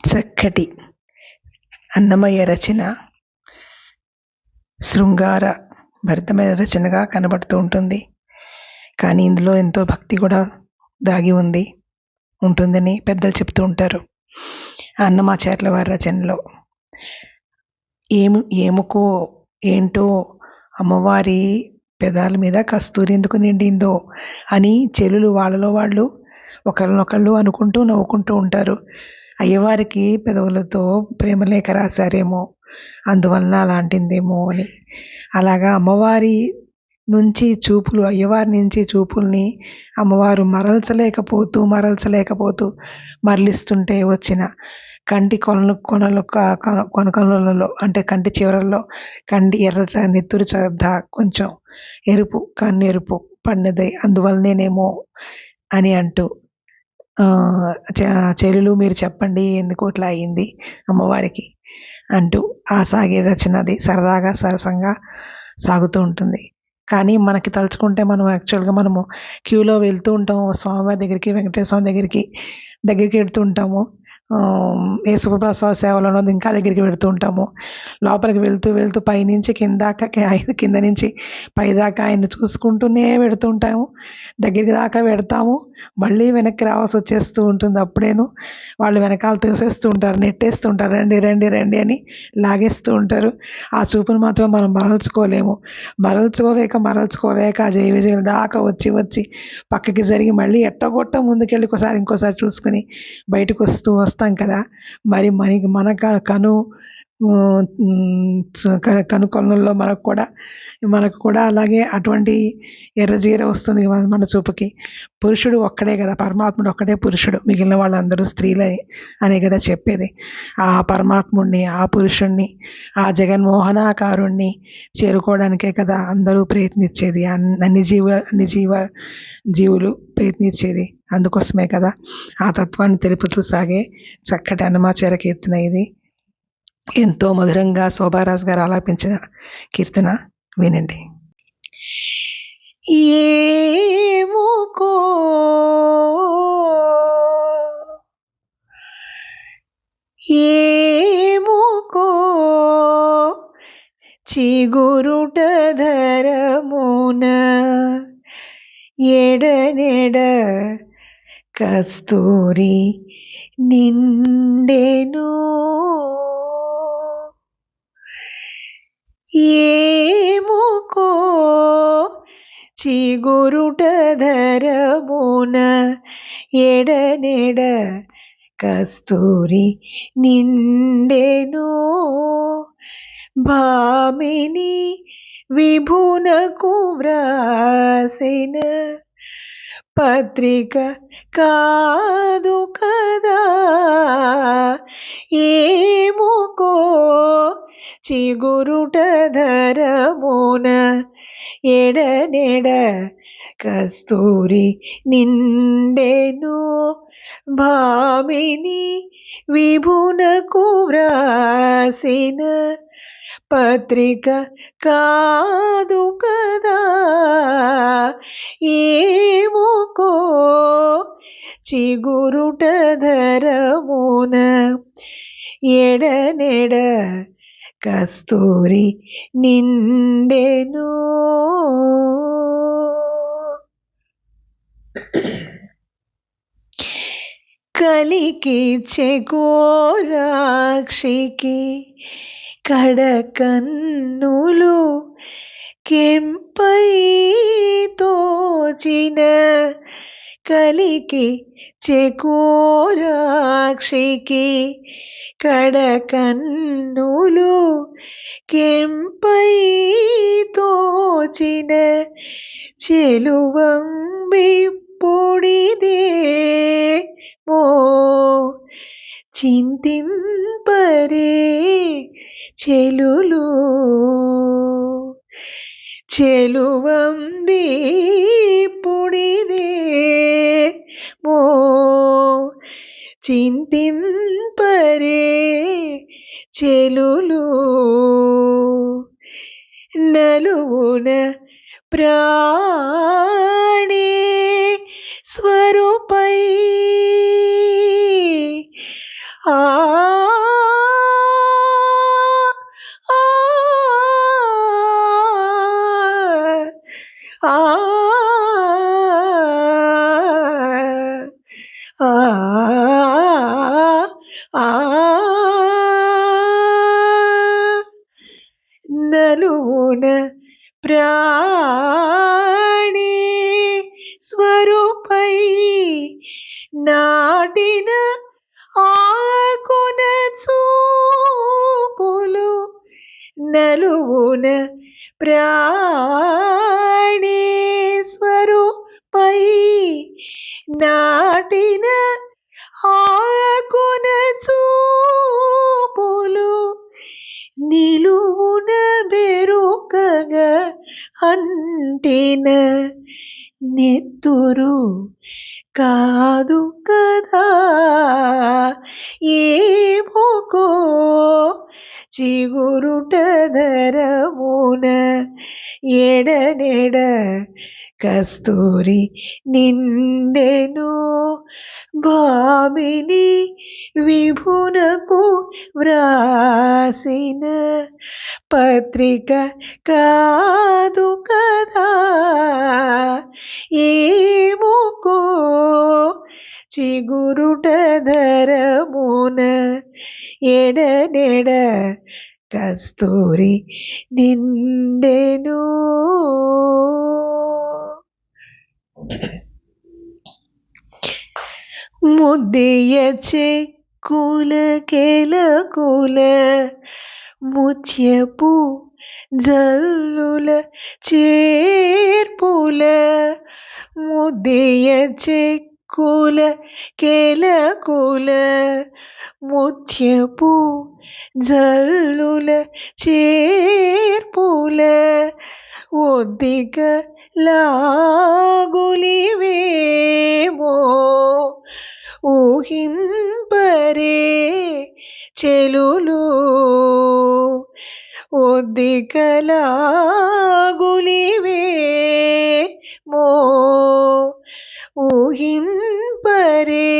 చక్కటి అన్నమయ్య రచన శృంగార భరితమైన రచనగా కనబడుతూ ఉంటుంది. కానీ ఇందులో ఎంతో భక్తి కూడా దాగి ఉంది ఉంటుందని పెద్దలు చెప్తూ ఉంటారు. అన్నమాచార్యుల వారి రచనలో ఏము ఏముకో ఏంటో అమ్మవారి పెదాల మీద కస్తూరి ఎందుకు నిండిందో అని చెలులు వాళ్ళలో వాళ్ళు ఒకరినొకళ్ళు అనుకుంటూ నవ్వుకుంటూ ఉంటారు. అయ్యవారికి పెదవులతో ప్రేమలేఖ రాశారేమో. అందువలన అలాంటిదేమో అని. అలాగా అమ్మవారి నుంచి చూపులు అయ్యవారి నుంచి చూపుల్ని అమ్మవారు మరల్చలేకపోతూ మరల్చలేకపోతూ మరలిస్తుంటే వచ్చిన కంటి కొనలు కొనలు కొనకొనలలో అంటే కంటి చివరల్లో కంటి ఎర్ర నెత్తురు చద్ద కొంచెం ఎరుపు కన్ను ఎరుపు పడినది అందువలనేనేమో అని అంటూ చెల్లెలు మీరు చెప్పండి ఎందుకు ఇట్లా అయింది అమ్మవారికి అంటూ ఆ సాగే రచన అది సరదాగా సరసంగా సాగుతూ ఉంటుంది. కానీ మనకి తలుచుకుంటే మనం యాక్చువల్గా మనము క్యూలో వెళ్తూ ఉంటాము. స్వామివారి దగ్గరికి వెంకటేశ్వర స్వామి దగ్గరికి దగ్గరికి వెళ్తూ ఉంటాము. యేసుప్రసాద సేవలో ఇంకా దగ్గరికి వెళుతూ ఉంటాము. లోపలికి వెళ్తూ వెళ్తూ పైనుంచి కిందాక కింద నుంచి పైదాకా ఆయన్ని చూసుకుంటూనే వెళుతూ ఉంటాము. దగ్గరికి దాకా వెడతాము. మళ్ళీ వెనక్కి రావాల్సి వచ్చేస్తూ ఉంటుంది అప్పుడేను. వాళ్ళు వెనకాల తోసేస్తూ ఉంటారు నెట్టేస్తూ ఉంటారు. రండి రండి రండి అని లాగేస్తూ ఉంటారు. ఆ చూపును మాత్రం మనం మరల్చుకోలేము. మరల్చుకోలేక మరల్చుకోలేక ఆ జయ దాకా వచ్చి వచ్చి పక్కకి జరిగి మళ్ళీ ఎట్టగొట్ట ముందుకెళ్ళి ఒకసారి ఇంకోసారి చూసుకుని బయటకు వస్తూ చూస్తాం కదా. మరి మనకి మన కను కనుకొనల్లో మనకు కూడా మనకు కూడా అలాగే అటువంటి ఎర్రజీర వస్తుంది మన చూపుకి. పురుషుడు ఒక్కడే కదా పరమాత్ముడు ఒక్కడే పురుషుడు. మిగిలిన వాళ్ళందరూ స్త్రీలే అనే కదా చెప్పేది. ఆ పరమాత్ముడిని ఆ పురుషుణ్ణి ఆ జగన్మోహనాకారుణ్ణి చేరుకోవడానికే కదా అందరూ ప్రయత్నించేది. అన్ని జీవ అన్ని జీవ జీవులు ప్రయత్నించేది అందుకోసమే కదా. ఆ తత్వాన్ని తెలుపుతూ సాగే చక్కటి అనుమాచార కీర్తన ఇది. ఎంతో మధురంగా శోభారాజు గారు ఆలాపించిన కీర్తన వినండి. ఏముకో ఏముకో చిగురుట ధరమున ఎడనెడ కస్తూరి నిండెను. ఏముకో? చిగురుట ధరమున ఎడనెడ కస్తూరి నిండెను. భామిని విభునకు వ్రాసిన. పత్రిక కాదు కదా? ఏముకో? చిగురుట ధరమున ఎడనెడ కస్తూరి నిండెను భామిని విభునకు వ్రాసిన పత్రిక కాదు కదా ఏముకో చిగురుట ధరమున ఎడనెడ కస్తూరి నిండెను. కలికి చెగోరాక్షికి కడకన్నులు కెంపై తోచిన కలికి చెకోరాక్షికి కడకన్నులు కెంపై తోచిన చెలువంబి పొడిదే. మో చింతింపరే చెలులు చెలువంబి పొడిదే. మో చింతింపరే చెలులు. నలువున ప్రాణే స్వరూపై ఆ ఆ ఆ ప్రాణి స్వరూపై నాటిన ఆకున చూపులు నలువున ప్రాణేశ్వరుపై నా అంటిన నెత్తురు కాదు కదా? ఏమోకో చిగురుట ధరమున ఎడనెడ కస్తూరి నిండెను. భామిని విభునకు వ్రాసిన పత్రిక కాదు కదా? ఏమోకో చిగురుట ధరమున ఎడనెడ కస్తూరి నిండెను ముద్దియ చెక్కుల కెలకుల ముత్యపు జల్లుల చేర్పుల ముద్దియ చెక్కుల కెలకుల ముత్యపు జల్లుల చేర్పుల ఒద్దిక లాగులివేమో ఊహింపరే చెలులు ఒద్దికలాగులివేమో ఊహింపరే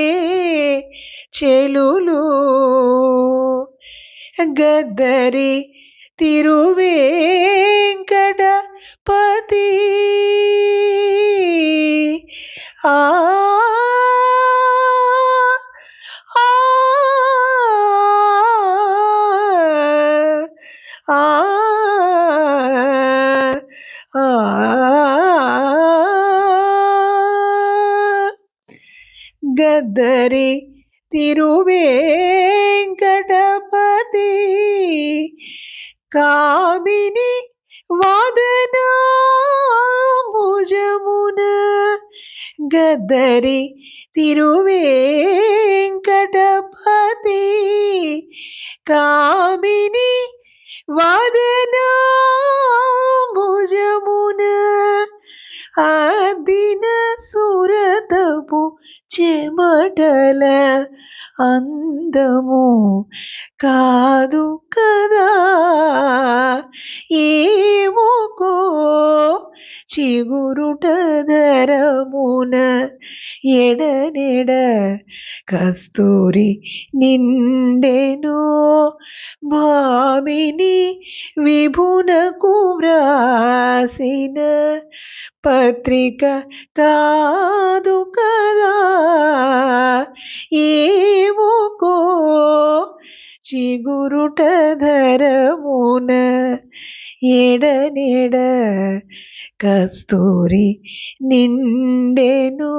చెలులు గద్దరి తిరువే గద్దరి తిరువేంకటపతి కామిని వాదన భుజమున గద్దరి తిరువేంకటపతి కామిని వాదనా అదిన సురతపు చెమటల అందము కాదు కదా? ఏమోకో చిగురుటదరమున ఎడనెడ కస్తూరి నిండెను భామిని విభునకు వ్రాసిన పత్రిక కాదు కదా ఏమోకో చిగురుట ధరమున ఎడనెడ కస్తూరి నిండెను